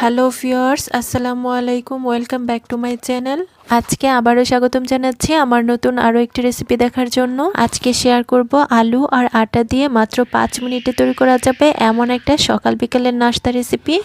Hello viewers আসসালামু আলাইকুম welcome back to my channel আজকে আবারও স্বাগতম জানাচ্ছি আমার নতুন আরও একটি রেসিপি দেখার জন্য। আজকে শেয়ার করব আলু আর আটা দিয়ে মাত্র পাঁচ মিনিটে তৈরি করা যাবে এমন একটা সকাল বিকেলের নাস্তা রেসিপি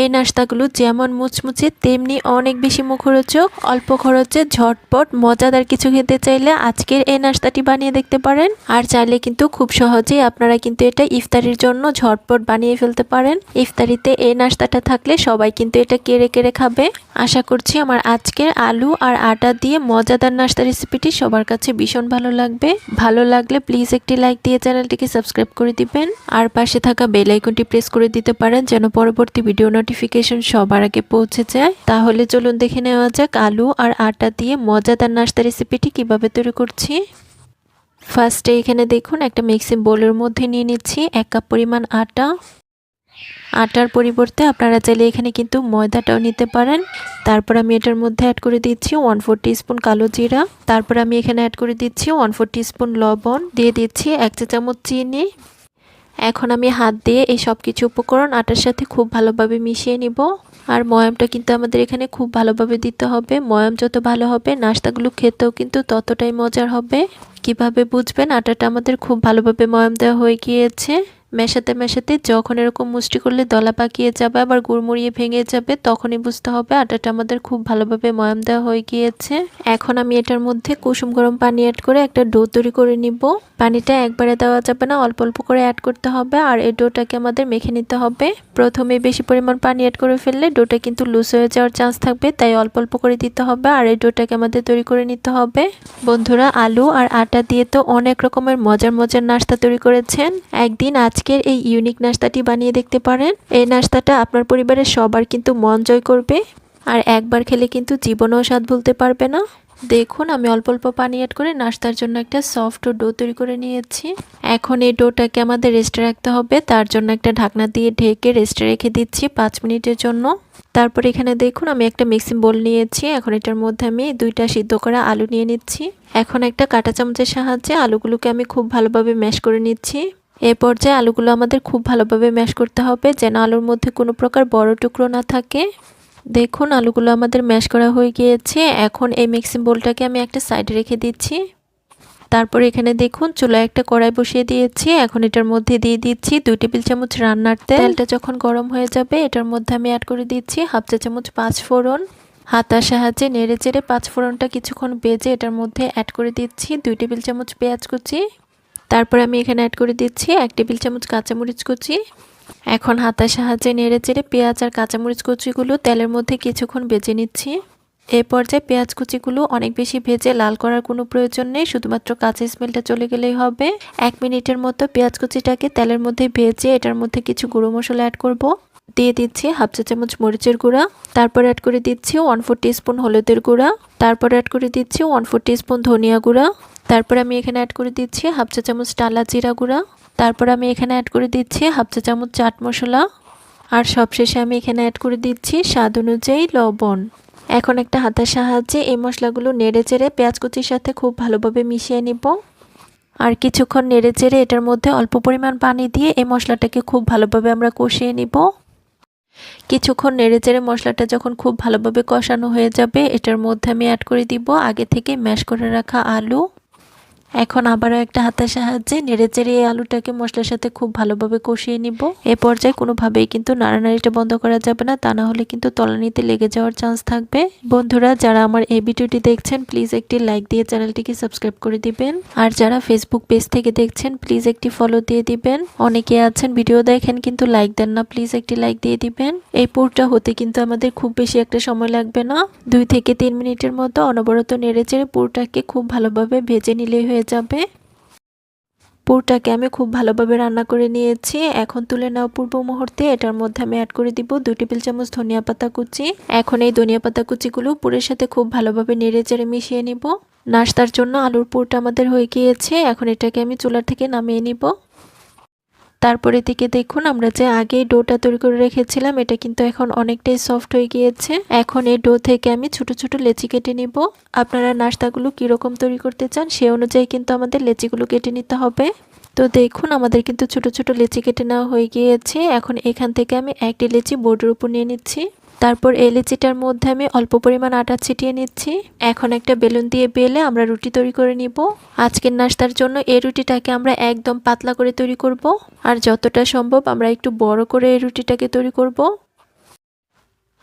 এই নাস্তাগুলো যেমন মুচমুচে, তেমনি অনেক বেশি মুখরোচক, অল্প খরচে ঝটপট, মজাদার কিছু খেতে চাইলে আজকের এই নাস্তাটি বানিয়ে দেখতে পারেন। আর চাইলে কিন্তু খুব সহজেই আপনারা কিন্তু এটা ইফতারির জন্য ঝটপট বানিয়ে ফেলতে পারেন। ইফতারিতে এই নাস্তাটা থাকলে সবাই কিন্তু এটা কেড়ে কেড়ে খাবে। আশা করছি আমার আজকের আলু আর আটা দিয়ে মজাদার নাস্তা রেসিপিটি সবার কাছে ভীষণ ভালো লাগবে। ভালো লাগলে প্লিজ একটি লাইক দিয়ে চ্যানেলটিকে সাবস্ক্রাইব করে দিবেন। আর পাশে থাকা বেল আইকনটি প্রেস করে দিতে পারেন যেন পরবর্তী ভিডিও নোটিফিকেশন সবার আগে পৌঁছে যায়। তাহলে চলুন দেখে নেওয়া যাক আলু আর আটা দিয়ে মজাদার নাস্তা রেসিপিটি কীভাবে তৈরি করছি। ফার্স্টে এখানে দেখুন একটা মিক্সিং বোলের মধ্যে নিয়ে নিচ্ছি। এক কাপ পরিমাণ আটা। আটার পরিবর্তে আপনারা চাইলে এখানে কিন্তু ময়দাটাও নিতে পারেন। তারপর আমি এটার মধ্যে অ্যাড করে দিচ্ছি ওয়ান ফোর স্পুন কালো জিরা। তারপর আমি এখানে অ্যাড করে দিচ্ছি ওয়ান ফোর স্পুন লবণ। দিয়ে দিচ্ছি এক চা চামচ চিনি। এখন আমি হাত দিয়ে এই সব কিছু উপকরণ আটার সাথে খুব ভালোভাবে মিশিয়ে নিব। আর ময়ামটা কিন্তু আমাদের এখানে খুব ভালোভাবে দিতে হবে। ময়াম যত ভালো হবে, নাস্তাগুলো খেতেও কিন্তু ততটাই মজার হবে। কীভাবে বুঝবেন? আটাটা আমাদের খুব ভালোভাবে ময়াম দেওয়া হয়ে গিয়েছে। মেশাতে মেশাতে যখন এরকম মুষ্টি করলে দলা পাকিয়ে যাবে, আবার গুড়মুড়িয়ে ভেঙে যাবে, তখনই বুঝতে হবে আটাটা আমাদের খুব ভালোভাবে ময়াম দেওয়া হয়ে গিয়েছে। এখন আমি এটার মধ্যে কুসুম গরম পানি অ্যাড করে একটা ডো তৈরি করে নিব। পানিটা একবারে দেওয়া যাবে না, অল্প অল্প করে অ্যাড করতে হবে আর এই ডোটাকে আমাদের মেখে নিতে হবে। প্রথমে বেশি পরিমাণ পানি অ্যাড করে ফেললে ডোটা কিন্তু লুজ হয়ে যাওয়ার চান্স থাকবে, তাই অল্প অল্প করে দিতে হবে আর এই ডোটাকে আমাদের তৈরি করে নিতে হবে। বন্ধুরা, আলু আর আটা দিয়ে তো অনেক রকমের মজার মজার নাস্তা তৈরি করেছেন। একদিন আজকের এই ইউনিক নাস্তাটি বানিয়ে দেখতে পারেন। এই নাস্তাটা আপনার পরিবারের সবার কিন্তু মন জয় করবে আর একবার খেলে কিন্তু জীবনেও স্বাদ ভুলতে পারবে না। দেখুন, আমি অল্প অল্প পানি অ্যাড করে নাস্তার জন্য একটা সফট ডো তৈরি করে নিয়েছি। এখন এই ডোটাকে আমাদের রেস্টে রাখতে হবে। তার জন্য একটা ঢাকনা দিয়ে ঢেকে রেস্টে রেখে দিচ্ছি পাঁচ মিনিটের জন্য। তারপর এখানে দেখুন, আমি একটা মিক্সিং বোল নিয়েছি। এখন এটার মধ্যে আমি দুইটা সিদ্ধ করা আলু নিয়ে নিচ্ছি। এখন একটা কাঁটা চামচের সাহায্যে আলুগুলোকে আমি খুব ভালোভাবে ম্যাশ করে নিচ্ছি। এ পর্যায়ে আলুগুলো আমাদের খুব ভালোভাবে ম্যাশ করতে হবে, যেন আলুর মধ্যে কোনো প্রকার বড় টুকরো না থাকে। দেখুন, আলুগুলো আমাদের ম্যাশ করা হয়ে গিয়েছে। এখন এই মিক্সিং বোলটাকে আমি একটা সাইডে রেখে দিচ্ছি। তারপর এখানে দেখুন, চুলায় একটা কড়াই বসিয়ে দিয়েছি। এখন এটার মধ্যে দিয়ে দিচ্ছি দুই টেবিল চামচ রান্নার তেল। তেলটা যখন গরম হয়ে যাবে, এটার মধ্যে আমি অ্যাড করে দিচ্ছি হাফ চা চামচ পাঁচ ফোড়ন। হাতার সাহায্যে নেড়ে চেড়ে পাঁচ ফোড়নটা কিছুক্ষণ বেজে এটার মধ্যে অ্যাড করে দিচ্ছি দুই টেবিল চামচ পেঁয়াজ কুচি। তারপর আমি এখানে অ্যাড করে দিচ্ছি এক টেবিল চামচ কাঁচামরিচ কুচি। এখন হাতের সাহায্যে নেড়ে চেড়ে পেঁয়াজ আর কাঁচামরিচ কুচিগুলো তেলের মধ্যে কিছুক্ষণ বেজে নিচ্ছি। এ পর্যায়ে পেঁয়াজ কুচিগুলো অনেক বেশি ভেজে লাল করার কোনো প্রয়োজন নেই, শুধুমাত্র কাঁচা স্মেলটা চলে গেলেই হবে। এক মিনিটের মতো পেঁয়াজ কুচিটাকে তেলের মধ্যে ভেজে এটার মধ্যে কিছু গুঁড়ো মশলা অ্যাড করব। দিয়ে দিচ্ছি হাফ চা চামচ মরিচের গুঁড়া, তারপর অ্যাড করে দিচ্ছি ওয়ান ফোর স্পুন হলুদের গুঁড়া, তারপর অ্যাড করে দিচ্ছি ওয়ান ফোর স্পুন ধনিয়া গুঁড়া, তারপর আমি এখানে অ্যাড করে দিচ্ছি হাফ চা চামচ টালা জিরা গুঁড়া, তারপর আমি এখানে অ্যাড করে দিচ্ছি হাফ চা চামচ চাট মশলা, আর সবশেষে আমি এখানে অ্যাড করে দিচ্ছি স্বাদ অনুযায়ী লবণ। এখন একটা হাতের সাহায্যে এই মশলাগুলো নেড়ে চেড়ে পেঁয়াজ কুচির সাথে খুব ভালোভাবে মিশিয়ে নিব। আর কিছুক্ষণ নেড়ে চেড়ে এটার মধ্যে অল্প পরিমাণ পানি দিয়ে এই মশলাটাকে খুব ভালোভাবে আমরা কষিয়ে নিব। কিছুক্ষণ নেড়ে চেড়ে মশলাটা যখন খুব ভালোভাবে কষানো হয়ে যাবে, এটার মধ্যে আমি অ্যাড করে দিব আগে থেকে ম্যাশ করে রাখা আলু। এখন আবারও একটা হাতের সাহায্যে নেড়ে চেড়ে এই আলুটাকে মশলার সাথে খুব ভালোভাবে কষিয়ে নিব। এ পর্যায়ে কোনোভাবেই কিন্তু নাড়ানাড়িটা বন্ধ করা যাবে না, তা না হলে কিন্তু তলানিতে লেগে যাওয়ার চান্স থাকবে। বন্ধুরা, যারা আমার এই ভিডিওটি দেখছেন, প্লিজ একটি লাইক দিয়ে চ্যানেলটিকে সাবস্ক্রাইব করে দিবেন। আর যারা ফেসবুক পেজ থেকে দেখছেন, প্লিজ একটি ফলো দিয়ে দিবেন। অনেকে আছেন, ভিডিও দেখেন, কিন্তু লাইক দেন না, প্লিজ একটি লাইক দিয়ে দিবেন। এই পুরটা হতে কিন্তু আমাদের খুব বেশি একটা সময় লাগবে না। দুই থেকে তিন মিনিটের মতো অনবরত নেড়ে চেড়ে পুরটাকে খুব ভালোভাবে ভেজে নিলেই হয়ে যাবে। পুরটাকে আমি খুব ভালোভাবে রান্না করে নিয়েছি। এখন তুলে নেওয়া পূর্ব মুহূর্তে এটার মধ্যে আমি অ্যাড করে দিব দুই টেবিল চামচ ধনিয়া পাতা কুচি। এখন এই ধনিয়া পাতা কুচিগুলো পুরের সাথে খুব ভালোভাবে নেড়ে চেড়ে মিশিয়ে নিব। নাস্তার জন্য আলুর পুরটা আমাদের হয়ে গিয়েছে। এখন এটাকে আমি চুলার থেকে নামিয়ে নিব। তারপরে দিকে দেখুন, আমরা যে আগে ডোটা তৈরি করে রেখেছিলাম, এটা কিন্তু এখন অনেকটাই সফট হয়ে গিয়েছে। এখন এই ডো থেকে আমি ছোট ছোট লেচি কেটে নিব। আপনারা নাস্তাগুলো কীরকম তৈরি করতে চান, সে অনুযায়ী কিন্তু আমাদের লেচিগুলো কেটে নিতে হবে। তো দেখুন, আমাদের কিন্তু ছোট ছোট লেচি কেটে নেওয়া হয়ে গিয়েছে। এখন এখান থেকে আমি একটি লেচি বোর্ডের উপর নিয়ে নিচ্ছি। তারপর এই লিচিটার মধ্যে আমি অল্প পরিমাণ আটা ছিটিয়ে নিচ্ছি। এখন একটা বেলুন দিয়ে বেলে আমরা রুটি তৈরি করে নিব। আজকের নাস্তার জন্য এই রুটিটাকে আমরা একদম পাতলা করে তৈরি করব। আর যতটা সম্ভব আমরা একটু বড় করে এই রুটিটাকে তৈরি করব।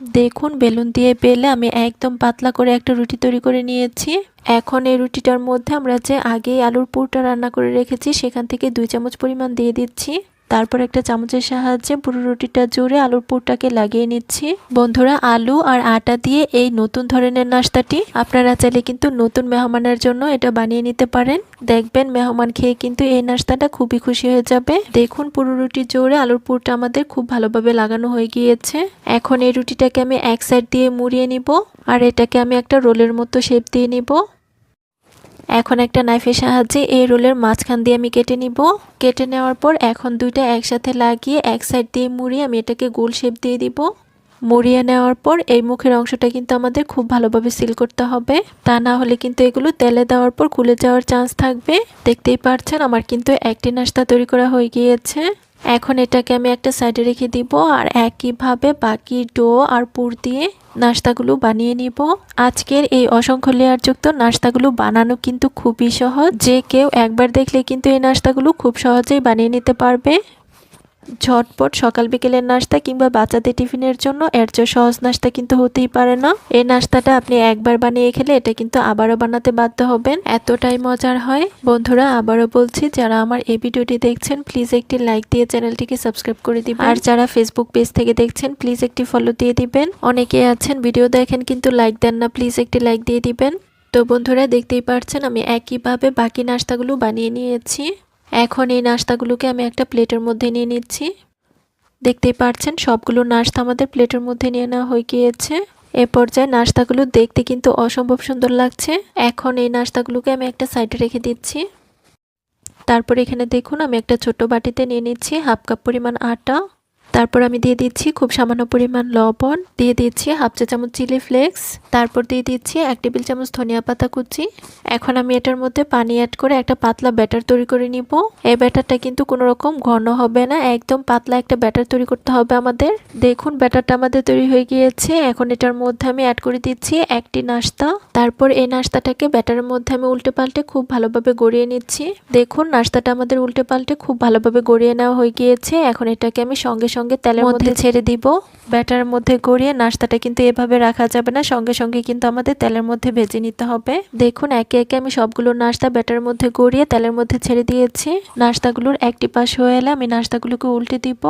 দেখুন, বেলুন দিয়ে বেলে আমি একদম পাতলা করে একটা রুটি তৈরি করে নিয়েছি। এখন এই রুটিটার মধ্যে আমরা যে আগেই আলুর পুরটা রান্না করে রেখেছি, সেখান থেকে দুই চামচ পরিমাণ দিয়ে দিচ্ছি। তারপর একটা চামচের সাহায্যে পুরো রুটিটা জুড়ে আলুর পুরটাকে লাগিয়ে নিচ্ছি। বন্ধুরা, আলু আর আটা দিয়ে এই নতুন ধরনের নাস্তাটি আপনারা চাইলে কিন্তু নতুন মেহমানের জন্য এটা বানিয়ে নিতে পারেন। দেখবেন মেহমান খেয়ে কিন্তু এই নাস্তাটা খুবই খুশি হয়ে যাবে। দেখুন, পুরো রুটি জোরে আলুর পুরটা আমাদের খুব ভালোভাবে লাগানো হয়ে গিয়েছে। এখন এই রুটিটাকে আমি এক সাইড দিয়ে মুড়িয়ে নিব আর এটাকে আমি একটা রোলের মতো শেপ দিয়ে নিব। এখন একটা নাইফের সাহায্যে এই রোলের মাঝখান দিয়ে আমি কেটে নিব। কেটে নেওয়ার পর এখন দুইটা একসাথে লাগিয়ে এক সাইড দিয়ে মুড়িয়ে আমি এটাকে গোল শেপ দিয়ে দিব। মুড়িয়ে নেওয়ার পর এই মুখের অংশটা কিন্তু আমাদের খুব ভালোভাবে সিল করতে হবে। তা না হলে কিন্তু এগুলো তেলে দেওয়ার পর খুলে যাওয়ার চান্স থাকবে। দেখতেই পারছেন, আমার কিন্তু একটি নাস্তা তৈরি করা হয়ে গিয়েছে। এখন এটাকে আমি একটা সাইডে রেখে দিব আর একইভাবে বাকি ডো আর পুর দিয়ে নাস্তাগুলো বানিয়ে নিব। আজকের এই অসংখ্য লেয়ারযুক্ত নাস্তাগুলো বানানো কিন্তু খুবই সহজ। যে কেউ একবার দেখলে কিন্তু এই নাস্তাগুলো খুব সহজেই বানিয়ে নিতে পারবে। ঝটপট সকাল বিকেলের নাস্তা কিংবা বাচ্চাদের টিফিনের জন্য, এর চেয়ে সহজ নাস্তা কিন্তু হতেই পারে না। এই নাস্তাটা আপনি একবার বানিয়ে খেলে এটা কিন্তু আবারও বানাতে বাধ্য হবেন। এতটাই মজার হয়। বন্ধুরা, আবারও বলছি, যারা আমার এই ভিডিওটি দেখছেন প্লিজ একটি লাইক দিয়ে চ্যানেলটিকে সাবস্ক্রাইব করে দিবেন। আর যারা ফেসবুক পেজ থেকে দেখছেন প্লিজ একটি ফলো দিয়ে দিবেন। অনেকে আছেন ভিডিও দেখেন কিন্তু লাইক দেন না প্লিজ একটি লাইক দিয়ে দিবেন। তো বন্ধুরা, দেখতেই পারছেন, আমি একইভাবে বাকি নাস্তাগুলো বানিয়ে নিয়েছি। এখন এই নাস্তাগুলোকে আমি একটা প্লেটের মধ্যে নিয়ে নিচ্ছি। দেখতেই পারছেন, সবগুলো নাস্তা আমাদের প্লেটের মধ্যে নিয়ে নেওয়া হয়ে গিয়েছে। এ পর্যায়ে নাস্তাগুলো দেখতে কিন্তু অসম্ভব সুন্দর লাগছে। এখন এই নাস্তাগুলোকে আমি একটা সাইডে রেখে দিচ্ছি। তারপর এখানে দেখুন, আমি একটা ছোট বাটিতে নিয়ে নিচ্ছি হাফ কাপ পরিমাণ আটা। তারপর আমি দিয়ে দিচ্ছি খুব সামান্য পরিমাণ লবণ, দিয়ে দিচ্ছি হাফ চা চামচ চিলি ফ্লেক্স, তারপর দিয়ে দিচ্ছি এক টেবিল চামচ ধনিয়া পাতা কুচি। এখন আমি এটার মধ্যে পানি অ্যাড করে একটা পাতলা ব্যাটার তৈরি করে নিব। এই ব্যাটারটা কিন্তু কোনো রকম ঘন হবে না, একদম পাতলা একটা ব্যাটার তৈরি করতে হবে আমাদের। দেখুন, ব্যাটারটা আমাদের তৈরি হয়ে গিয়েছে। এখন এটার মধ্যে আমি অ্যাড করে দিচ্ছি একটি নাস্তা। তারপর এই নাস্তাটাকে ব্যাটারের মধ্যে আমি উল্টে পাল্টে খুব ভালোভাবে গড়িয়ে নিচ্ছি। দেখুন, নাস্তাটা আমাদের উল্টে পাল্টে খুব ভালোভাবে গড়িয়ে নেওয়া হয়ে গিয়েছে। এখন এটাকে আমি সঙ্গে সঙ্গে সঙ্গে তেলের মধ্যে ছেড়ে দিব ব্যাটারের মধ্যে গড়িয়ে নাস্তাটা কিন্তু এভাবে রাখা যাবে না সঙ্গে সঙ্গে কিন্তু আমাদের তেলের মধ্যে ভেজে নিতে হবে। দেখুন একে একে আমি সবগুলো নাস্তা ব্যাটারের মধ্যে গড়িয়ে তেলের মধ্যে ছেড়ে দিয়েছি। নাস্তাগুলোর একটি পাশ হয়ে এলে আমি নাস্তাগুলোকে উল্টে দিব।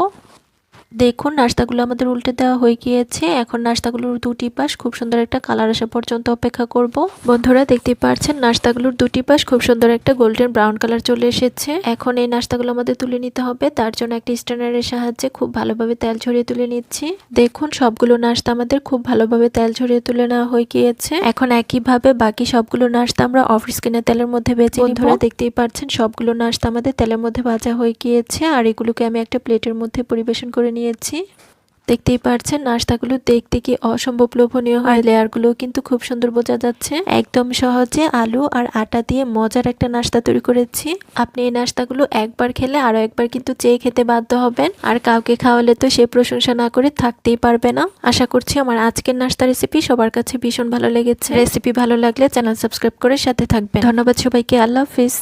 দেখুন নাস্তাগুলো আমাদের উল্টে দেওয়া হয়ে গিয়েছে। এখন নাস্তাগুলোর দুটি পাশ খুব সুন্দর একটা কালার আসা পর্যন্ত অপেক্ষা করব। বন্ধুরা দেখতে পাচ্ছেন নাস্তাগুলোর দুটি পাশ খুব সুন্দর একটা গোল্ডেন ব্রাউন কালার চলে এসেছে। এখন এই নাস্তাগুলো আমাদের তুলে নিতে হবে। তার জন্য একটা স্ট্যান্ডারের সাহায্যে খুব ভালোভাবে তেল ছড়িয়ে তুলে নিচ্ছি। দেখুন সবগুলো নাস্তা আমাদের খুব ভালোভাবে তেল ছড়িয়ে তুলে নেওয়া হয়ে গিয়েছে। এখন একইভাবে বাকি সবগুলো নাস্তা আমরা অফ স্ক্রিনে তেলের মধ্যে বেছে বন্ধুরা দেখতেই পাচ্ছেন সবগুলো নাস্তা আমাদের তেলের মধ্যে ভাজা হয়ে গিয়েছে। আর এগুলোকে আমি একটা প্লেটের মধ্যে পরিবেশন করে নিয়ে নিয়েছি। দেখতেই পারছেন, নাস্তাগুলো দেখতে কি অসম্ভব লোভনীয় হয়। লেয়ারগুলো কিন্তু খুব সুন্দর বোঝা যাচ্ছে। একদম সহজে আলু আর আটা দিয়ে মজার একটা নাস্তা তৈরি করেছি। আপনি এই নাস্তাগুলো একবার খেলে আরও একবার কিন্তু চেয়ে খেতে বাধ্য হবেন। আর কাউকে খাওয়ালে তো সে প্রশংসা না করে থাকতেই পারবে না। আশা করছি আমার আজকের নাস্তা রেসিপি সবার কাছে ভীষণ ভালো লেগেছে। রেসিপি ভালো লাগলে চ্যানেল সাবস্ক্রাইব করে সাথে থাকবেন। ধন্যবাদ সবাইকে। আল্লাহ হাফিজ।